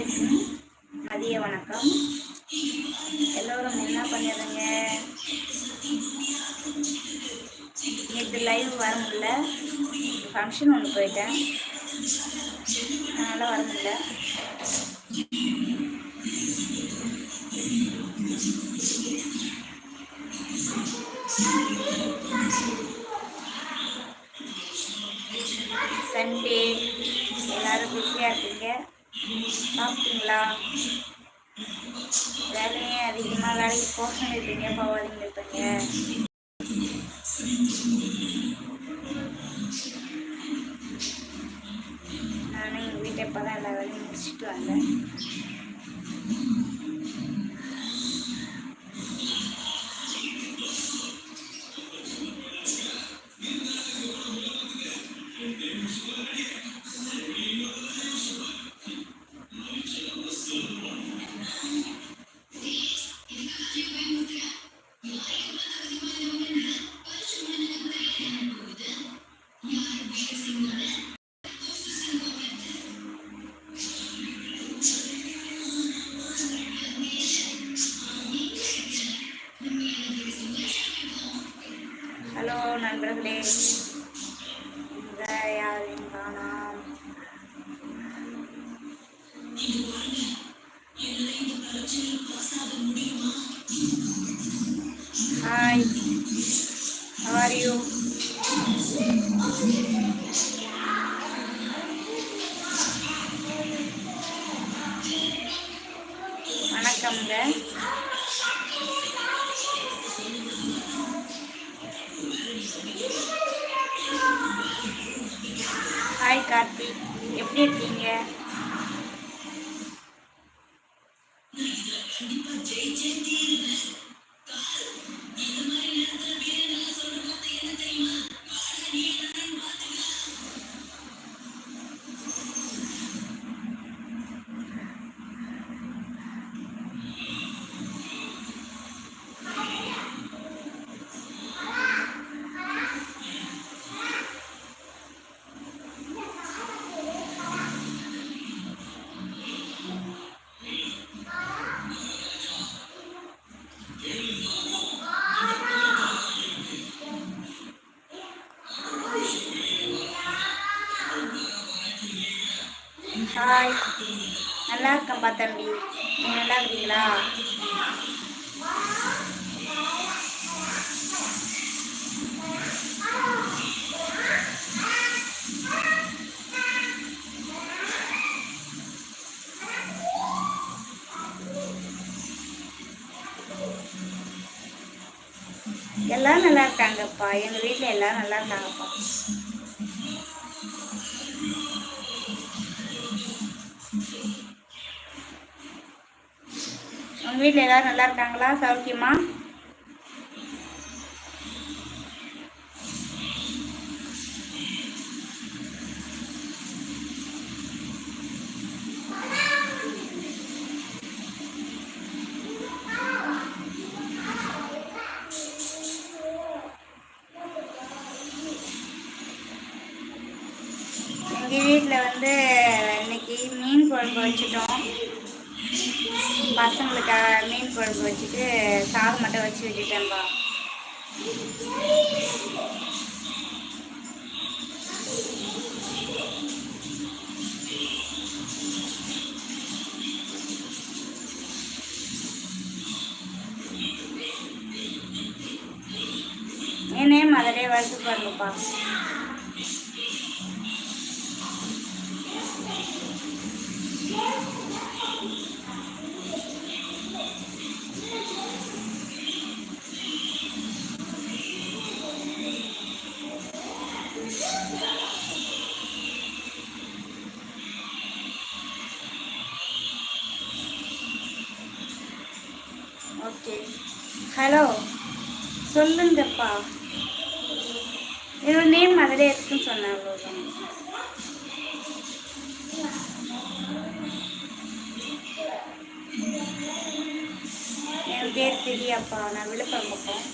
அனைவருக்கும் மதிய வணக்கம். எல்லோரும் என்ன பண்ணிடுறீங்க? நேற்று லைவ் வர முடியல. ஃபங்க்ஷன் ஒன்று போயிட்டேன். அதனால் வர முடியல. போகாதீங்க எப்படி இருக்கீங்க ஹாய் நல்லா இருக்கேன்ப்பா தம்பி? நீ நல்லா இருக்கீங்களா? எல்லாரும் நல்லா இருக்காங்கப்பா. எங்கள் வீட்டில் எல்லாரும் நல்லா இருக்காங்கப்பா. உங்கள் வீட்டில் எல்லோரும் நல்லா இருக்காங்களா? சௌக்கியமா? எங்கள் வீட்டில் வந்து இன்னைக்கு மீன் குழம்பு வச்சுட்டோம். பசங்களுக்கு மீன் குழம்பு வச்சுட்டு சாதம் மட்டும் வச்சு வச்சுட்டேன்பா என் நேம் அதிலே வளர்த்து பாருங்கப்பா. ஹலோ சொல்லுங்கப்பா. என்னோட நேம் அதிலே இருக்குன்னு சொன்னேன் அவ்வளோதான் என் பேர் தெரியாப்பா நான் விழுப்புரம் பக்கம்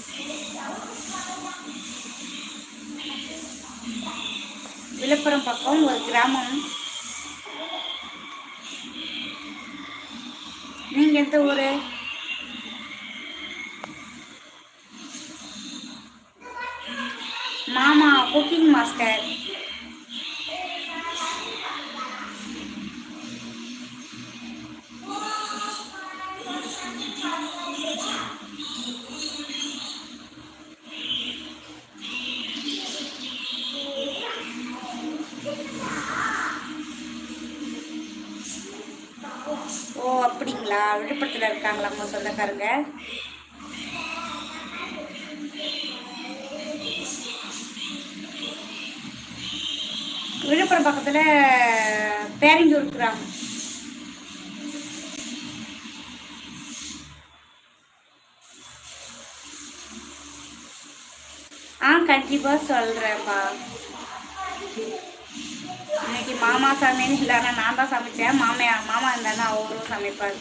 விழுப்புரம் பக்கம் ஒரு கிராமம். நீங்கள் எந்த ஊர் மாமா குக்கிங் மாஸ்டர் ஓ அப்படிங்களா? விழுப்புரத்தில் இருக்காங்களா உங்க சொந்தக்காரங்க? விழுப்புரம் பக்கத்தில் பேரங்கூர் இருக்கிறாங்க ஆ கண்டிப்பாக சொல்கிறேன்ப்பா இன்னைக்கு மாமா சமையல் இல்லைன்னா நான் தான் சமைத்தேன் மாமையா மாமா இருந்தாலும் அவரும் சமைப்பார்.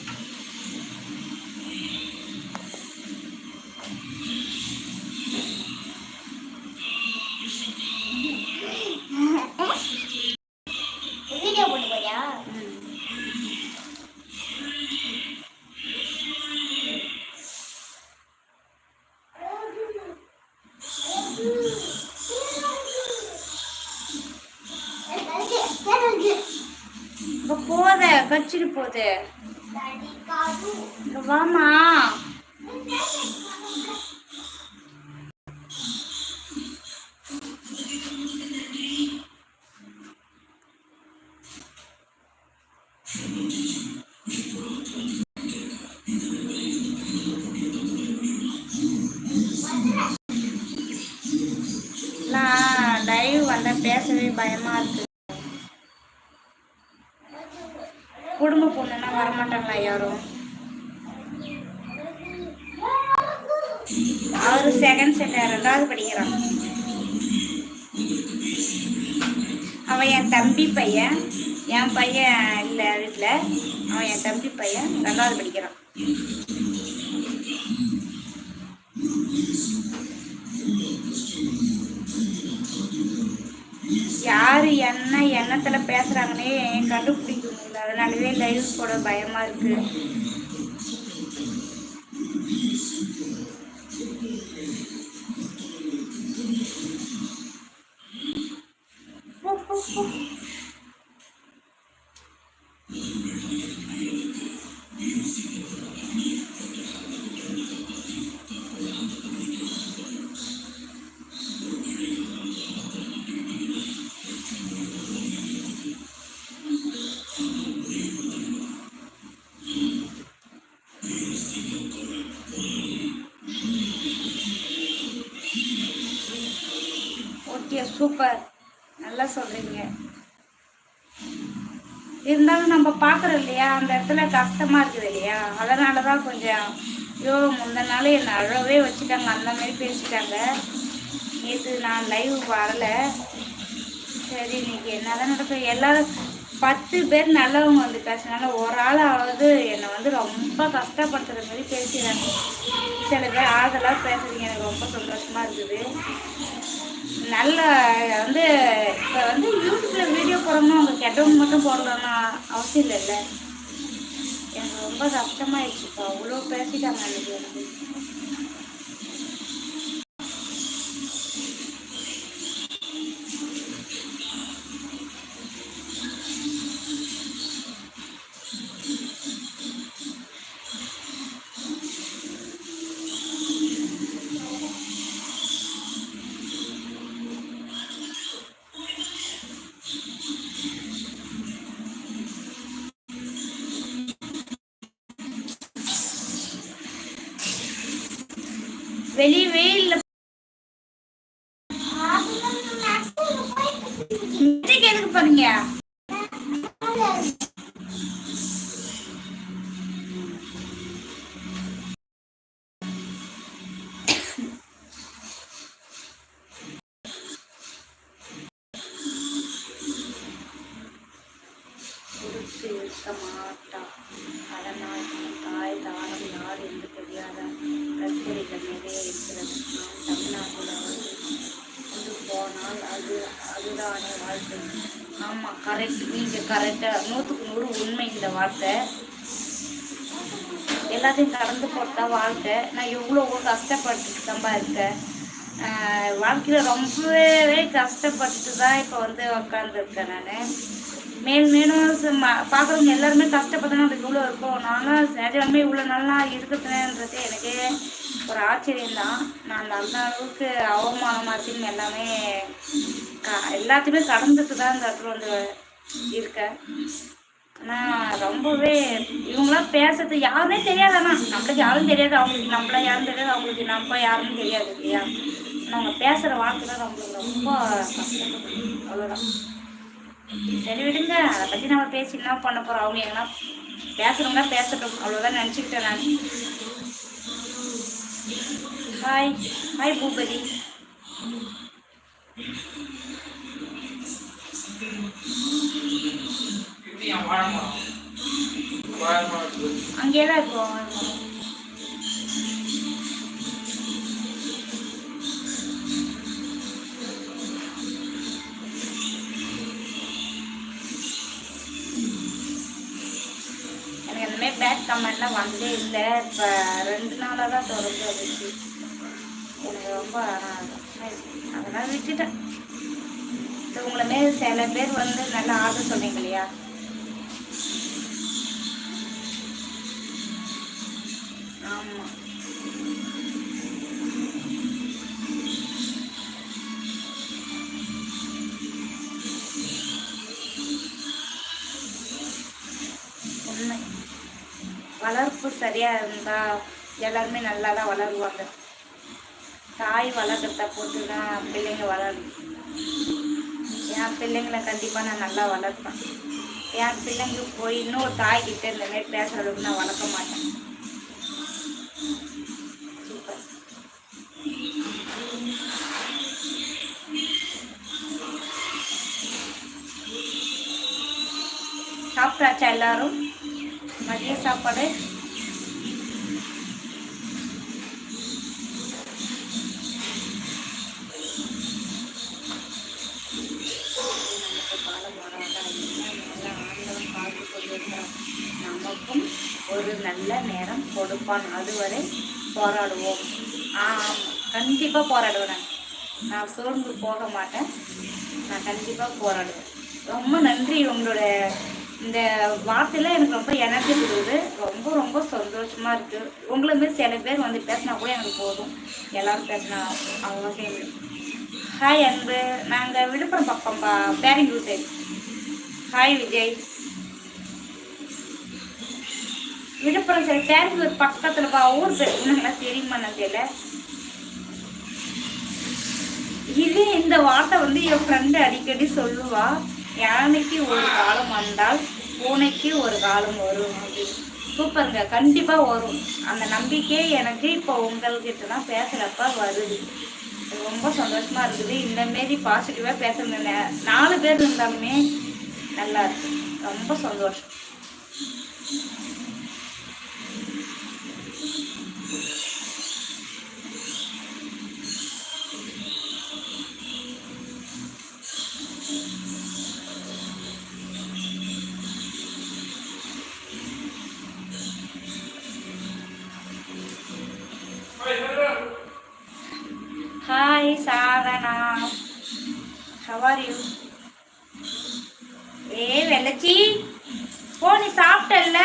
వచ్చిరిపోతే నువ్వమ్మా. வரமாட்டாங்களா யாரும் அவரு செகண்ட் செட் ரெண்டாவது படிக்கிறான். அவன் என் தம்பி பையன் என் பையன் இல்லை வீட்டில் அவன் என் தம்பி பையன் ரெண்டாவது படிக்கிறான். யாரு என்ன எண்ணத்துல பேசுறாங்கன்னே கண்டுபிடி முடியல அதனாலவே லைவ் போட பயமா இருக்கு. சூப்பர். நல்லா சொல்கிறீங்க இருந்தாலும் நம்ம பார்க்குறோம் இல்லையா? அந்த இடத்துல கஷ்டமாக இருக்குது இல்லையா? அதனால தான் கொஞ்சம் ஐயோ முந்த நாள் என்னை அழவே வச்சுட்டாங்க. அந்த மாதிரி பேசிட்டாங்க. நேற்று நான் லைவ் வரல. சரி இன்னைக்கு என்னதான் நடக்கும்? எல்லோரும் பத்து பேர் நல்லவங்க வந்து பேசினாங்க ஒரு ஆளாவது என்னை வந்து ரொம்ப கஷ்டப்படுத்துகிற மாதிரி பேசுகிறாங்க சில பேர் ஆறுதலாக பேசுறீங்க. எனக்கு ரொம்ப சந்தோஷமாக இருக்குது. நல்ல வந்து இப்போ வந்து யூடியூப்பில் வீடியோ போடணும் அவங்க கெட்டவங்க மட்டும் போடலன்னா அவசியம் இல்லைல்ல. எனக்கு ரொம்ப கஷ்டமாயிடுச்சுப்பா அவ்வளோ பேசிட்டாங்க அன்னைக்கு எனக்கு வெளியவே இல்லை கரெக்ட் நீங்கள் கரெக்டாக நூற்றுக்கு நூறு உண்மை இந்த வார்த்தை. எல்லாத்தையும் கடந்து போட்டா வாழ்க்கை. நான் எவ்வளவோ கஷ்டப்பட்டுட்டு தான்ப்பா இருக்கேன். வாழ்க்கையில் ரொம்பவே கஷ்டப்பட்டுட்டு தான் இப்போ வந்து உக்காந்துருக்கேன் நான். மேல் மேலும் சும்மா- பார்க்குறவங்க எல்லாருமே கஷ்டப்பட்டு நம்மளுக்கு இவ்வளோ இருக்கும். நானும் நிஜமே இவ்வளோ நல்லா இருக்குதுன்றது எனக்கு ஒரு ஆச்சரியம் தான் நான் அந்த அளவுக்கு அவமானம் எல்லாமே எல்லாத்தையுமே கடந்துட்டு தான் இந்த இடத்துல வந்து இருக்கேன் ஆனால் ரொம்பவே இவங்களாம் பேசுறது யாருமே தெரியாது. ஆனால் நம்மளுக்கு யாரும் தெரியாது. அவங்களுக்கு நம்மள யாரும் தெரியாது. அவங்களுக்கு நம்ம யாருன்னு தெரியாது இல்லையா? ஆனால் அவங்க பேசுகிற வார்த்தை தான் நம்மளுக்கு ரொம்ப கஷ்டப்படும் அவ்வளோதான் சரி விடுங்க. அதை பற்றி நம்ம பேசி என்ன பண்ண போகிறோம் அவங்க எங்கன்னா பேசுகிறவங்க பேசட்டும். அவ்வளோதான் நினச்சிக்கிட்டேன் நான். Hi hi Boopathi. அங்கேயே தான் இருக்கோம் எனக்கு அந்த மாதிரி பேட் கமெண்ட்லாம் வந்ததே இல்லை. இப்போ ரெண்டு நாளாக தான் தொடர்ந்து வந்துச்சு. எனக்கு ரொம்ப அதெல்லாம் விட்டுட்டேன். இது உங்களை மாரி சில பேர் வந்து நல்லா ஆர்டர் சொன்னீங்க இல்லையா? ஆமாம் உண்மை. வளர்ப்பு சரியாக இருந்தால் எல்லாருமே நல்லா தான் வளருவாங்க. தாய் வளர்க்குறத போட்டு தான் பிள்ளைங்க வளரும் என் பிள்ளைங்களை கண்டிப்பாக நான் நல்லா வளர்ப்பேன். என் பிள்ளைங்க போய் இன்னொரு தாய்கிட்ட இந்த மாதிரி பேசுகிற அளவுக்கு நான் வளர்க்க மாட்டேன். சாப்பிட்டாச்சா எல்லாரும் மதிய சாப்பாடு. நமக்கும் ஒரு நல்ல நேரம் கொடுப்பான். அதுவரை போராடுவோம். கண்டிப்பாக போராடுவேன் நான். நான் சோர்ந்து போக மாட்டேன். நான் கண்டிப்பாக போராடுவேன். ரொம்ப நன்றி உங்களோட இந்த வார்த்தையெல்லாம் எனக்கு ரொம்ப எனர்ஜி கொடுக்குது ரொம்ப ரொம்ப சந்தோஷமாக இருக்குது உங்களுமே சில பேர் வந்து பேசினா கூட எனக்கு போதும். எல்லோரும் பேசினா அவசியம் இல்லை ஹாய் அன்பு. நாங்கள் விழுப்புரம் பக்கம்பா பேரிங்கூர் சைடு ஹாய் விஜய். விழுப்புரம் சரி பேரிங்கூர் பக்கத்தில் பா ஊர் பேர் தெரியுமா நான் தெரியல. இது இந்த வார்த்தை வந்து என் ஃப்ரெண்டு அடிக்கடி சொல்லுவாள் யானைக்கு ஒரு காலம் வந்தால் பூனைக்கு ஒரு காலம் வரும் சூப்பருங்க. கண்டிப்பாக வரும். அந்த நம்பிக்கை எனக்கு இப்போ உங்கள்கிட்ட தான் பேசுகிறப்ப வருது. ரொம்ப சந்தோஷமாக இருக்குது. இந்த மாரி பாசிட்டிவாக பேசுறது நாலு பேர் இருந்தாலுமே நல்லா இருக்கு ரொம்ப சந்தோஷம். ஏ வெள்ளச்சி ஓ நீ சாப்பிட்டல்ல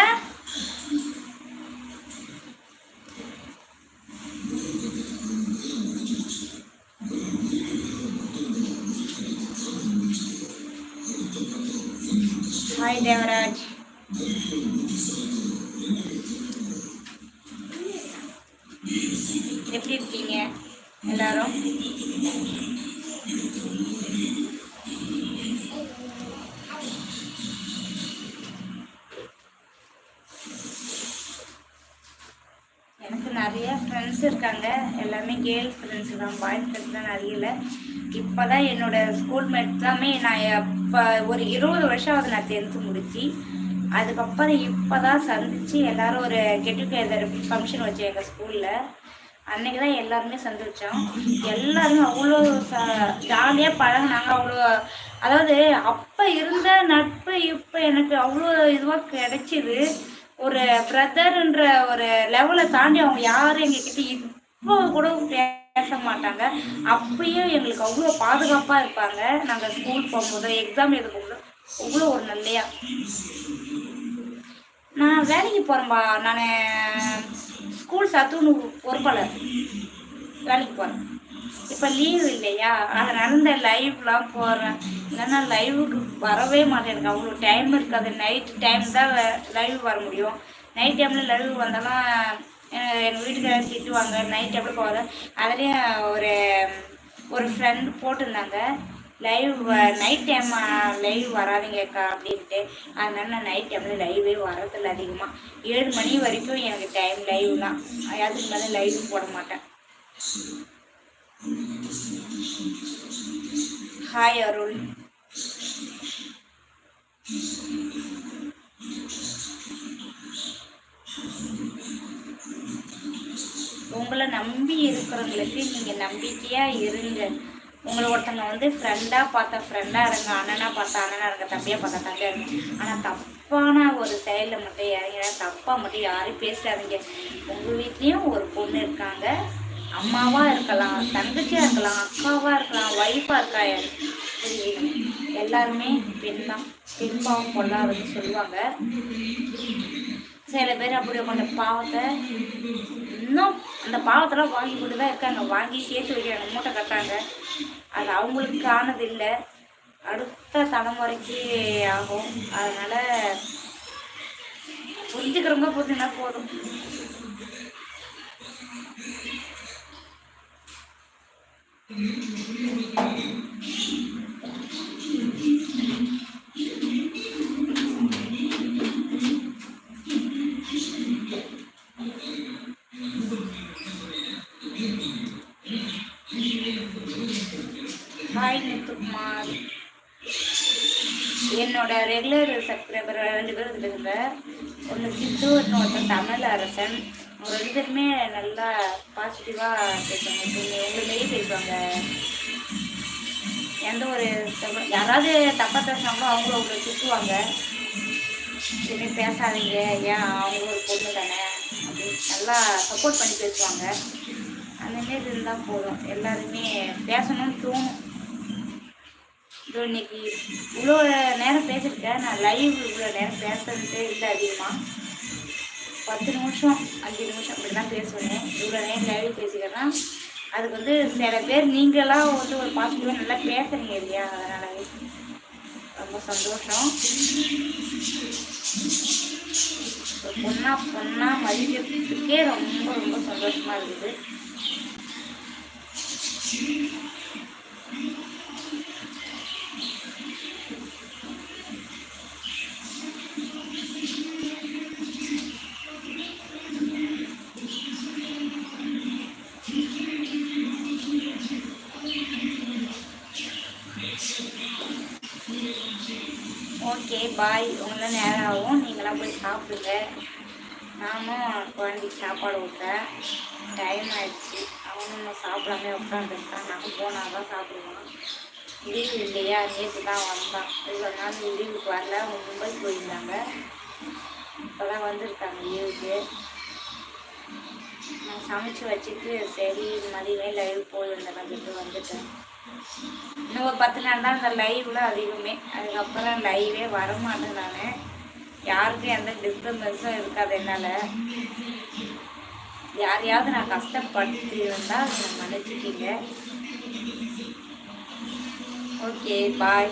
எனக்கு நிறைய ஃப்ரெண்ட்ஸ் இருக்காங்க. எல்லாமே கேர்ள் ஃப்ரெண்ட்ஸ் தான். பாய் ஃப்ரெண்ட்ஸ் தான் நிறைய இல்லை இப்போ தான் என்னோட ஸ்கூல்மேட் எல்லாமே நான் இப்போ ஒரு இருபது வருஷம் ஆகுது நான் டென்த்து முடிச்சு. அதுக்கப்புறம் இப்போ தான் சந்தித்து எல்லாரும் ஒரு கெட் டுகெதர் ஃபங்க்ஷன் வச்சேன் எங்கள் ஸ்கூலில் அன்னைக்கு தான் எல்லாருமே சந்திச்சோம் எல்லாருமே அவ்வளோ ச ஜாலியாக பழகுனாங்க. அவ்வளோ அதாவது அப்போ இருந்த நட்பு இப்போ எனக்கு அவ்வளோ இதுவாக கிடைச்சிது. ஒரு பிரதர்ன்ற ஒரு லெவலை தாண்டி அவங்க யாரும் எங்ககிட்ட இப்போ கூட பேச மாட்டாங்க. அப்பயும் எங்களுக்கு அவ்வளோ பாதுகாப்பாக இருப்பாங்க. நாங்கள் ஸ்கூல் போகும்போது எக்ஸாம் எழுத போகும்போது அவ்வளோ ஒரு நல்லையா? நான் வேலைக்கு போகிறேன்பா நான் ஸ்கூல் சத்துணு பொறுப்பாளர். வேலைக்கு போகிறேன் இப்போ லீவ் இல்லையா? அதனால இந்த லைவ்லாம் போடுறேன் இல்லைன்னா லைவுக்கு வரவே மாட்டேன். எனக்கு அவ்வளோ டைம் இருக்காது. நைட் டைம் தான் லைவ் வர முடியும். நைட் டைமில் லைவ் வந்தாலும் எங்கள் வீட்டுக்காரர் திட்டுவாங்க. நைட் டைமில் போகாத. அதுலேயும் ஒரு ஒரு ஃப்ரெண்ட் போட்டிருந்தாங்க. லைவ் நைட் டைம் லைவ் வராதீங்கக்கா அப்படின்ட்டு. அதனால நான் நைட் டைமில் லைவே வரதில்லை அதிகமாக ஏழு மணி வரைக்கும் எனக்கு டைம் லைவ் தான். அதுக்கு மேலே லைவ் போட மாட்டேன். ஹாய் அருள் உங்களை நம்பி இருக்கிறவங்களுக்கு நீங்கள் நம்பிக்கையாக இருங்க. உங்களை ஒருத்தங்க வந்து ஃப்ரெண்டாக பார்த்த ஃப்ரெண்டாக இருங்க. அண்ணனாக பார்த்தா அண்ணனாக இருங்க. தம்பியாக பார்த்தா தம்பியாக இருங்க. ஆனால் தப்பான ஒரு செயலில் மட்டும் இறங்கினா தப்பாக மட்டும் யாரும் பேசாதீங்க. உங்கள் வீட்லேயும் ஒரு பொண்ணு இருக்காங்க. அம்மாவாக இருக்கலாம் தங்கச்சியாக இருக்கலாம் அக்காவாக இருக்கலாம் ஒய்ஃபாக இருக்கா எல்லாருமே பெண் தான் பெண்பாவம் கொள்ளாதுன்னு சொல்லுவாங்க. சில பேர் அப்படி கொஞ்சம் பாவத்தை இன்னும் அந்த பாவத்தெல்லாம் வாங்கி கொண்டு தான் இருக்காங்க. வாங்கி சேர்த்து வைக்கிறாங்க மூட்டை கட்டுறாங்க. அது அவங்களுக்கு ஆனதில்லை இல்லை. அடுத்த தலைமுறைக்கு ஆகும். அதனால புரிஞ்சுக்கிறவங்க புரிஞ்சுனா போதும். ஹாய் நித்துக்குமார் என்னோட ரெகுலர் சப்ஸ்கிரைபர் ரெண்டு பேர் இருக்காங்க ஒன்று சித்து இன்னொருத்தன் தமிழ் அரசன் அவங்க ரெண்டு பேருமே நல்லா பாசிட்டிவாக பேசுவாங்க. இப்போ எங்கள் பேசுவாங்க. எந்த ஒரு தப்பு யாராவது தப்பாக பேசினாங்களோ அவங்களும் அவங்கள திட்டுவாங்க. எதுவுமே பேசாதீங்க. ஏன்? அவங்களும் ஒரு பொண்ணு தானே? அப்படின்னு நல்லா சப்போர்ட் பண்ணி பேசுவாங்க. அந்த மாரி இருந்தால் போதும். எல்லாருமே பேசணும்னு தோணும். இதோ இன்னைக்கு இவ்வளோ நேரம் பேசியிருக்கேன். நான் லைவ் இவ்வளோ நேரம் பேசுறதுட்டே இல்லை அதிகமாக பத்து நிமிஷம் அஞ்சு நிமிஷம் அப்படி தான் பேசுவேன். இவ்வளோ நேரம் லைவ் பேசிக்கிறேன்னா அதுக்கு வந்து சில பேர் நீங்களாம் வந்து ஒரு பாசிட்டிவாக நல்லா பேசுறீங்க இல்லையா? அதனால ரொம்ப சந்தோஷம். ஒரு பொண்ணா பொண்ணா மதிக்கிறதுக்கே ரொம்ப ரொம்ப சந்தோஷமா இருக்குது ஓகே பாய் உங்களாம் நேரம் ஆகும் நீங்களாம் போய் சாப்பிடுங்க. நானும் குழந்தைக்கு சாப்பாடு ஊட்டேன் டைம் ஆயிடுச்சு. அவனும் நம்ம சாப்பிடாம உட்காந்துருக்கான் நாங்கள் போனால் தான் சாப்பிடுவோம் லீவு இல்லையா? நேற்று தான் வந்தான். இவ்வளோ நாள் லீவுக்கு வரல. அவங்க மும்பை போயிருந்தாங்க. இப்போ தான் வந்திருக்காங்க லீவுக்கு நான் சமைச்சு வச்சுட்டு சரி மதியம் லைவ் போயிருந்தேன் சொல்லிட்டு வந்துட்டேன். இன்னும் ஒரு பத்து நாள் தான் அந்த லைவில் அதிகமே. அதுக்கப்புறம் லைவே வரமாட்டேன் நான். யாருக்கும் எந்த டிஸ்டர்பன்ஸும் இருக்காது என்னால். யாரையாவது நான் கஷ்டப்படுத்தி இருந்தால் அதை ஓகே பாய்